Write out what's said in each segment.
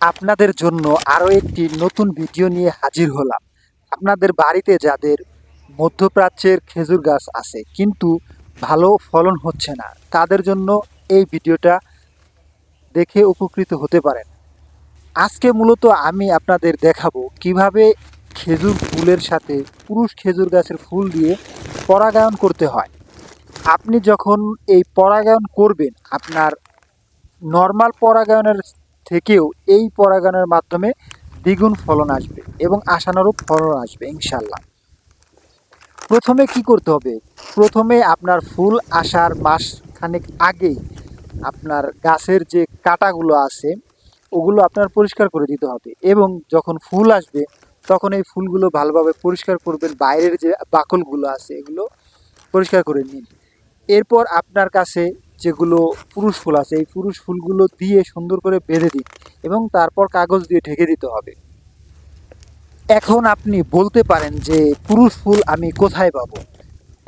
আপনাদের জন্য আরও একটি নতুন ভিডিও নিয়ে হাজির হলাম। আপনাদের বাড়িতে যাদের মধ্যপ্রাচ্যের খেজুর গাছ আছে, কিন্তু ভালো ফলন হচ্ছে না, তাদের জন্য এই ভিডিওটা দেখে উপকৃত হতে পারেন। আজকে মূলত আমি আপনাদের দেখাবো কীভাবে খেজুর ফুলের সাথে পুরুষ খেজুর গাছের ফুল দিয়ে পরাগায়ন করতে হয়। আপনি যখন এই পরাগায়ন করবেন, আপনার নর্মাল পরাগায়নের থেকেও এই পরাগায়নের মাধ্যমে দ্বিগুণ ফলন আসবে এবং আশানুরূপ ফলন আসবে ইনশাল্লাহ প্রথমে কি করতে হবে? প্রথমে আপনার ফুল আসার মাস খানেক আগেই আপনার গাছের যে কাটাগুলো আছে, ওগুলো আপনার পরিষ্কার করে দিতে হবে এবং যখন ফুল আসবে, তখন এই ফুলগুলো ভালোভাবে পরিষ্কার করবেন, বাইরের যে বাকলগুলো আছে, এগুলো পরিষ্কার করে নিন। এরপর আপনার কাছে যেগুলো পুরুষ ফুল আছে, এই পুরুষ ফুলগুলো দিয়ে সুন্দর করে বেঁধে দিন এবং তারপর কাগজ দিয়ে ঢেকে দিতে হবে। এখন আপনি বলতে পারেন যে, পুরুষ ফুল আমি কোথায় পাবো?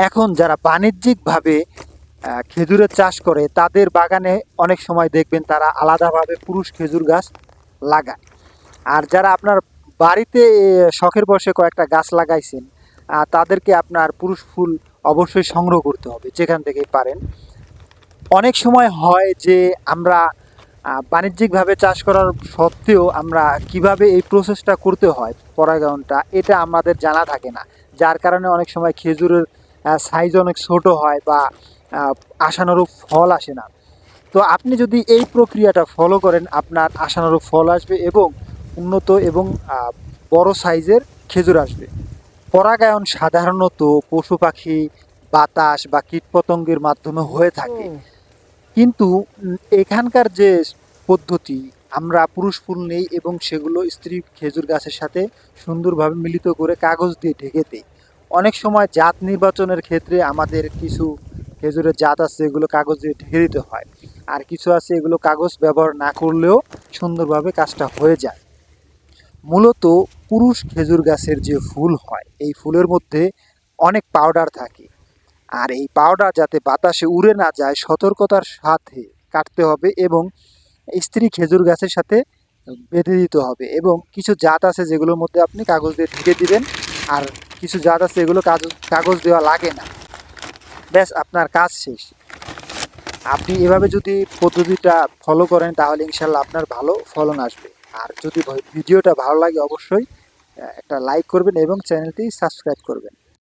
এখন যারা বাণিজ্যিকভাবে খেজুরের চাষ করে, তাদের বাগানে অনেক সময় দেখবেন তারা আলাদাভাবে পুরুষ খেজুর গাছ লাগায়। আর যারা আপনার বাড়িতে শখের বসে কয়েকটা গাছ লাগাইছেন তাদেরকে আপনার পুরুষ ফুল অবশ্যই সংগ্রহ করতে হবে যেখান থেকেই পারেন। অনেক সময় হয় যে আমরা বাণিজ্যিকভাবে চাষ করার সত্ত্বেও আমরা কীভাবে এই প্রসেসটা করতে হয় পরাগায়নটা, এটা আমাদের জানা থাকে না। যার কারণে অনেক সময় খেজুরের সাইজ অনেক ছোট হয় বা আশানুরূপ ফল আসে না। তো আপনি যদি এই প্রক্রিয়াটা ফলো করেন, আপনার আশানুরূপ ফল আসবে এবং উন্নত এবং বড় সাইজের খেজুর আসবে। পরাগায়ন সাধারণত পশু পাখি বাতাস বা কীটপতঙ্গের মাধ্যমে হয়ে থাকে। কিন্তু এখানকার যে পদ্ধতি আমরা পুরুষ ফুল নেই এবং সেগুলো স্ত্রী খেজুর গাছের সাথে সুন্দরভাবে মিলিত করে কাগজ দিয়ে ঢেকে দিই। অনেক সময় জাত নির্বাচনের ক্ষেত্রে আমাদের কিছু খেজুরের জাত আছে এগুলো কাগজ দিয়ে ঢেকে দিতে হয়। আর কিছু আছে এগুলো কাগজ ব্যবহার না করলেও সুন্দরভাবে কাজটা হয়ে যায়। মূলত পুরুষ খেজুর গাছের যে ফুল হয়, এই ফুলের মধ্যে অনেক পাউডার থাকে। আর এই পাউডার যাতে বাতাসে উড়ে না যায়, সতর্কতার সাথে কাটতে হবে এবং স্ত্রী খেজুর গাছের সাথে বেঁধে দিতে হবে এবং কিছু জাত আছে যেগুলোর মধ্যে আপনি কাগজ দিয়ে ঢেকে দিবেন আর কিছু জাত আছে এগুলো কাগজ কাগজ দেওয়া লাগে না। ব্যাস, আপনার কাজ শেষ। আপনি এভাবে যদি পদ্ধতিটা ফলো করেন তাহলে ইনশাল্লাহ আপনার ভালো ফলন আসবে। আর যদি ভিডিওটা ভালো লাগে অবশ্যই একটা লাইক করবেন এবং চ্যানেলটি সাবস্ক্রাইব করবেন।